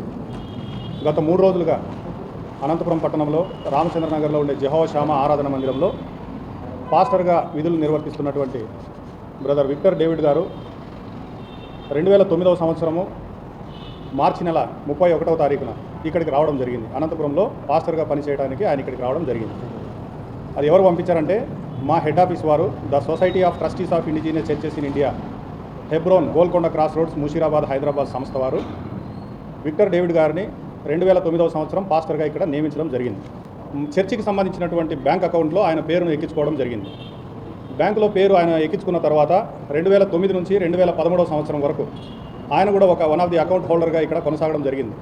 ఏంటంటే గత మూడు రోజులుగా అనంతపురం పట్టణంలో రామచంద్రనగర్లో ఉండే జహో శ్యామ ఆరాధన మందిరంలో పాస్టర్గా విధులు నిర్వర్తిస్తున్నటువంటి బ్రదర్ విక్టర్ డేవిడ్ గారు రెండు వేల తొమ్మిదవ సంవత్సరము మార్చి నెల ముప్పై ఒకటవ తారీఖున ఇక్కడికి రావడం జరిగింది. అనంతపురంలో పాస్టర్గా పనిచేయడానికి ఆయన ఇక్కడికి రావడం జరిగింది. అది ఎవరు పంపించారంటే మా హెడ్ ఆఫీస్ వారు the Society of Trustees of Indigenous Churches in India Hebron Golconda Cross Roads Musheerabad Hyderabad సంస్థ వారు. విక్టర్ డేవిడ్ గారిని రెండు వేల తొమ్మిదవ సంవత్సరం పాస్టర్గా ఇక్కడ నియమించడం జరిగింది. చర్చికి సంబంధించినటువంటి బ్యాంక్ అకౌంట్లో ఆయన పేరును ఎక్కించుకోవడం జరిగింది. బ్యాంకులో పేరు ఆయన ఎక్కించుకున్న తర్వాత రెండు వేల తొమ్మిది నుంచి రెండు వేల పదమూడవ సంవత్సరం వరకు ఆయన కూడా ఒక వన్ ఆఫ్ ది అకౌంట్ హోల్డర్గా ఇక్కడ కొనసాగడం జరిగింది.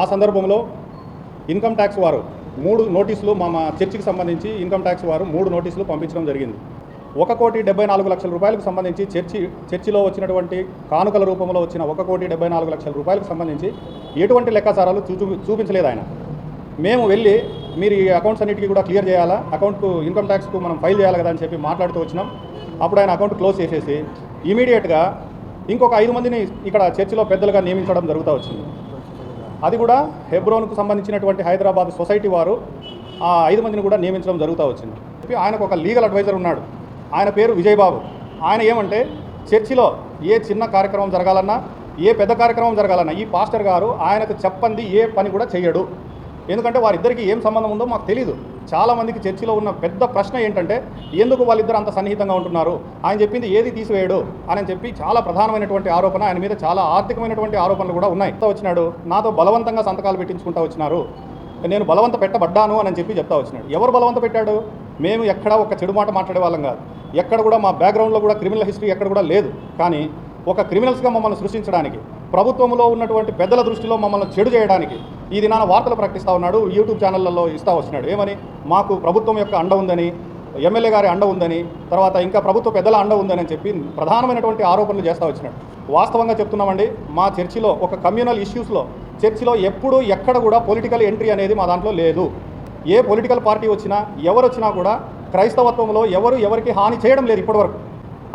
ఆ సందర్భంలో ఇన్కమ్ ట్యాక్స్ వారు మూడు నోటీసులు మా మా చర్చికి సంబంధించి ఇన్కమ్ ట్యాక్స్ వారు మూడు నోటీసులు పంపించడం జరిగింది. ఒక కోటి డెబ్బై నాలుగు లక్షల రూపాయలకు సంబంధించి చర్చి చర్చిలో వచ్చినటువంటి కానుకల రూపంలో వచ్చిన ఒక కోటి డెబ్బై నాలుగు లక్షల రూపాయలకు సంబంధించి ఎటువంటి లెక్కాచారాలు చూ చూపించలేదు ఆయన. మేము వెళ్ళి మీరు ఈ అకౌంట్స్ అన్నిటికీ కూడా క్లియర్ చేయాలా? అకౌంట్కు ఇన్కమ్ ట్యాక్స్కు మనం ఫైల్ చేయాలి కదా అని చెప్పి మాట్లాడుతూ వచ్చినాం. అప్పుడు ఆయన అకౌంట్ క్లోజ్ చేసేసి ఇమీడియట్గా ఇంకొక ఐదు మందిని ఇక్కడ చర్చిలో పెద్దలుగా నియమించడం జరుగుతూ వచ్చింది. అది కూడా హెబ్రోన్కు సంబంధించినటువంటి హైదరాబాద్ సొసైటీ వారు ఆ ఐదు మందిని కూడా నియమించడం జరుగుతూ వచ్చింది. చెప్పి ఆయనకు ఒక లీగల్ అడ్వైజర్ ఉన్నాడు. ఆయన పేరు విజయబాబు. ఆయన ఏమంటే చర్చిలో ఏ చిన్న కార్యక్రమం జరగాలన్నా ఏ పెద్ద కార్యక్రమం జరగాలన్నా ఈ పాస్టర్ గారు ఆయనకు చెప్పంది ఏ పని కూడా చేయడు ఎందుకంటే వారిద్దరికి ఏం సంబంధం ఉందో మాకు తెలియదు చాలామందికి చర్చిలో ఉన్న పెద్ద ప్రశ్న ఏంటంటే ఎందుకు వాళ్ళిద్దరు అంత సన్నిహితంగా ఉంటున్నారు? ఆయన చెప్పింది ఏది తీసివేయడు అని చెప్పి చాలా ప్రధానమైనటువంటి ఆరోపణ ఆయన మీద చాలా ఆర్థికమైనటువంటి ఆరోపణలు కూడా ఉన్నాయి. ఎంత వచ్చినాడు నాతో బలవంతంగా సంతకాలు పెట్టించుకుంటా వచ్చినారు. నేను బలవంత పెట్టబడ్డాను అని చెప్పి చెప్తా వచ్చినాడు. ఎవరు బలవంత పెట్టాడు? మేము ఎక్కడ ఒక చెడు మాట మాట్లాడే వాళ్ళం కాదు. ఎక్కడ కూడా మా బ్యాక్గ్రౌండ్లో కూడా క్రిమినల్ హిస్టరీ ఎక్కడ కూడా లేదు. కానీ ఒక క్రిమినల్స్గా మమ్మల్ని సృష్టించడానికి ప్రభుత్వంలో ఉన్నటువంటి పెద్దల దృష్టిలో మమ్మల్ని చెడు చేయడానికి ఈ దినాన వార్తలు ప్రకటిస్తూ ఉన్నాడు యూట్యూబ్ ఛానళ్ళలో ఇస్తూ వచ్చినాడు ఏమని? మాకు ప్రభుత్వం యొక్క అండ ఉందని ఎమ్మెల్యే గారి అండ ఉందని తర్వాత ఇంకా ప్రభుత్వ పెద్దల అండ ఉందని చెప్పి ప్రధానమైనటువంటి ఆరోపణలు చేస్తూ వచ్చినాడు. వాస్తవంగా చెప్తున్నామండి మా చర్చిలో ఒక కమ్యూనల్ ఇష్యూస్లో చర్చిలో ఎప్పుడు ఎక్కడ కూడా పొలిటికల్ ఎంట్రీ అనేది మా దాంట్లో లేదు. ఏ పొలిటికల్ పార్టీ వచ్చినా ఎవరు వచ్చినా కూడా క్రైస్తవత్వంలో ఎవరు ఎవరికి హాని చేయడం లేదు ఇప్పటివరకు.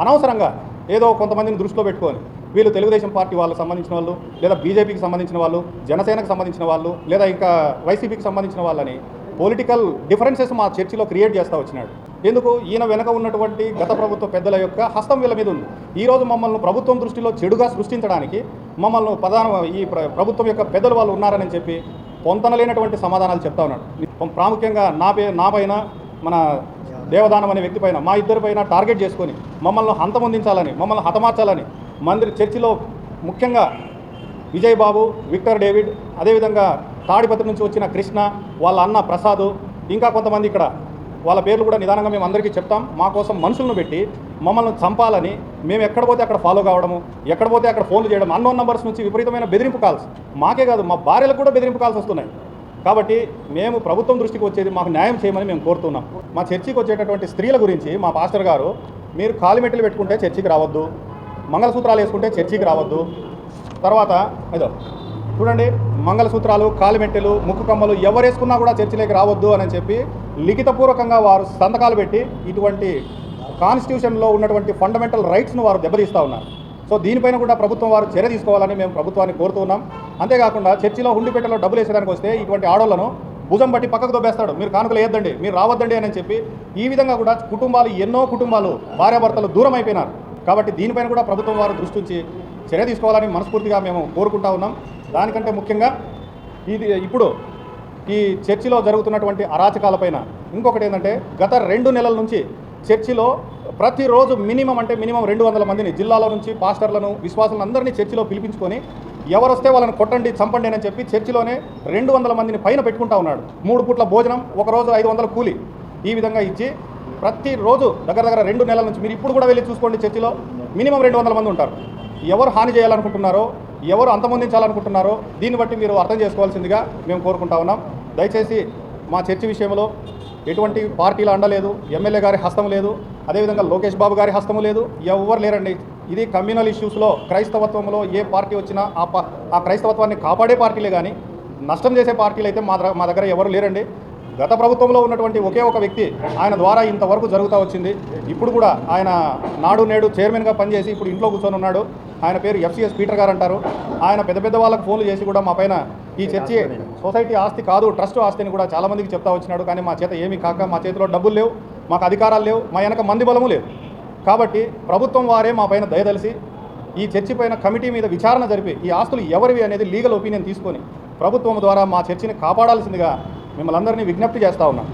అనవసరంగా ఏదో కొంతమందిని దృష్టిలో పెట్టుకొని వీళ్ళు తెలుగుదేశం పార్టీ వాళ్ళకి సంబంధించిన వాళ్ళు లేదా బీజేపీకి సంబంధించిన వాళ్ళు జనసేనకు సంబంధించిన వాళ్ళు లేదా ఇంకా వైసీపీకి సంబంధించిన వాళ్ళని పొలిటికల్ డిఫరెన్సెస్ మా చర్చిలో క్రియేట్ చేస్తూ వచ్చినాడు. ఎందుకు? ఈయన వెనక ఉన్నటువంటి గత ప్రభుత్వ పెద్దల యొక్క హస్తం వీళ్ళ మీద ఉంది. ఈరోజు మమ్మల్ని ప్రభుత్వం దృష్టిలో చెడుగా సృష్టించడానికి మమ్మల్ని ప్రధాన ఈ ప్ర- ప్రభుత్వం యొక్క పెద్దలు వాళ్ళు ఉన్నారని చెప్పి పొంతనలేనటువంటి సమాధానాలు చెప్తా ఉన్నాడు. ప్రాముఖ్యంగా నా పే నా పైన మన దేవదానం అనే వ్యక్తి పైన మా ఇద్దరి పైన టార్గెట్ చేసుకొని మమ్మల్ని హంతమొందించాలని మమ్మల్ని హతమార్చాలని మందిర్ చర్చిలో ముఖ్యంగా విజయ్ బాబు విక్టర్ డేవిడ్ అదేవిధంగా తాడిపత్రి నుంచి వచ్చిన కృష్ణ వాళ్ళ అన్న ప్రసాద్ ఇంకా కొంతమంది ఇక్కడ వాళ్ళ పేర్లు కూడా నిదానంగా మేము అందరికీ చెప్తాం. మా కోసం మనుషులను పెట్టి మమ్మల్ని చంపాలని మేము ఎక్కడ పోతే అక్కడ ఫాలో కావడము ఎక్కడ పోతే అక్కడ ఫోన్లు చేయడం అన్నోన్ నంబర్స్ నుంచి విపరీతమైన బెదిరింపు కాల్స్ మాకే కాదు మా భార్యలకు కూడా బెదిరింపు కాల్స్ వస్తున్నాయి. కాబట్టి మేము ప్రభుత్వం దృష్టికి వచ్చేది మాకు న్యాయం చేయమని మేము కోరుతున్నాం. మా చర్చికి వచ్చేటటువంటి స్త్రీల గురించి మా పాస్టర్ గారు మీరు కాలిమెట్టలు పెట్టుకుంటే చర్చికి రావద్దు మంగళసూత్రాలు వేసుకుంటే చర్చికి రావద్దు. తర్వాత ఏదో చూడండి మంగళసూత్రాలు కాలిమెట్టెలు ముక్కు కమ్మలు ఎవరు వేసుకున్నా కూడా చర్చిలోకి రావద్దు అని చెప్పి లిఖితపూర్వకంగా వారు సంతకాలు పెట్టి ఇటువంటి కాన్స్టిట్యూషన్లో ఉన్నటువంటి ఫండమెంటల్ రైట్స్ను వారు దెబ్బతీస్తూ ఉన్నారు. సో దీనిపైన కూడా ప్రభుత్వం వారు చర్య తీసుకోవాలని మేము ప్రభుత్వాన్ని కోరుతున్నాం అంతేకాకుండా చర్చిలో హుండిపేటలో డబ్బులు వేసేదానికి వస్తే ఇటువంటి ఆడోళ్ళను భుజం బట్టి పక్కకు దొబ్బేస్తాడు. మీరు కానుకలు వేయద్దండి మీరు రావద్దండి అని చెప్పి ఈ విధంగా కూడా కుటుంబాలు ఎన్నో కుటుంబాలు భార్యాభర్తలు దూరం అయిపోయినారు కాబట్టి దీనిపైన కూడా ప్రభుత్వం వారు దృష్టి ఉంచి చర్య తీసుకోవాలని మనస్ఫూర్తిగా మేము కోరుకుంటా ఉన్నాం. దానికంటే ముఖ్యంగా ఇది ఇప్పుడు ఈ చర్చిలో జరుగుతున్నటువంటి అరాచకాలపైన ఇంకొకటి ఏంటంటే గత రెండు నెలల నుంచి చర్చిలో ప్రతిరోజు మినిమం అంటే మినిమం రెండు వందల మందిని జిల్లాలో నుంచి పాస్టర్లను విశ్వాసులను అందరినీ చర్చిలో పిలిపించుకొని ఎవరు వస్తే వాళ్ళని కొట్టండి చంపండి అని చెప్పి చర్చిలోనే రెండు వందల మందిని పైన పెట్టుకుంటా ఉన్నాడు. మూడు పూట్ల భోజనం ఒకరోజు ఐదు వందల కూలి ఈ విధంగా ఇచ్చి ప్రతిరోజు దగ్గర దగ్గర రెండు నెలల నుంచి మీరు ఇప్పుడు కూడా వెళ్ళి చూసుకోండి చర్చిలో మినిమం రెండు వందల మంది ఉంటారు. ఎవరు హాని చేయాలనుకుంటున్నారో ఎవరు అంతమొందించాలనుకుంటున్నారో దీన్ని బట్టి మీరు అర్థం చేసుకోవాల్సిందిగా మేము కోరుకుంటా ఉన్నాం. దయచేసి మా చర్చి విషయంలో ఎటువంటి పార్టీల అండలేదు ఎమ్మెల్యే గారి హస్తం లేదు అదేవిధంగా లోకేష్ బాబు గారి హస్తము లేదు ఎవరు లేరండి. ఇది కమ్యూనల్ ఇష్యూస్లో క్రైస్తవత్వంలో ఏ పార్టీ వచ్చినా ఆ పా ఆ క్రైస్తవత్వాన్ని కాపాడే పార్టీలే కానీ నష్టం చేసే పార్టీలు అయితే మా దగ్గర మా దగ్గర ఎవరు లేరండి. గత ప్రభుత్వంలో ఉన్నటువంటి ఒకే ఒక వ్యక్తి ఆయన ద్వారా ఇంతవరకు జరుగుతూ వచ్చింది. ఇప్పుడు కూడా ఆయన నాడు నేడు చైర్మన్గా పనిచేసి ఇప్పుడు ఇంట్లో కూర్చొని ఉన్నాడు. ఆయన పేరు ఎఫ్సిఎస్ పీటర్ గారు అంటారు. ఆయన పెద్ద పెద్ద వాళ్ళకు ఫోన్లు చేసి కూడా మా పైన ఈ చర్చి సొసైటీ ఆస్తి కాదు ట్రస్ట్ ఆస్తి అని కూడా చాలామందికి చెప్తా వచ్చినాడు. కానీ మా చేత ఏమీ కాక మా చేతిలో డబ్బులు లేవు మాకు అధికారాలు లేవు మా వెనక మంది బలము లేవు కాబట్టి ప్రభుత్వం వారే మా పైన దయదలిసి ఈ చర్చి పైన కమిటీ మీద విచారణ జరిపి ఈ ఆస్తులు ఎవరివి అనేది లీగల్ ఒపీనియన్ తీసుకొని ప్రభుత్వం ద్వారా మా చర్చిని కాపాడాల్సిందిగా మిమ్మల్ని అందరినీ విజ్ఞప్తి చేస్తా ఉన్నాను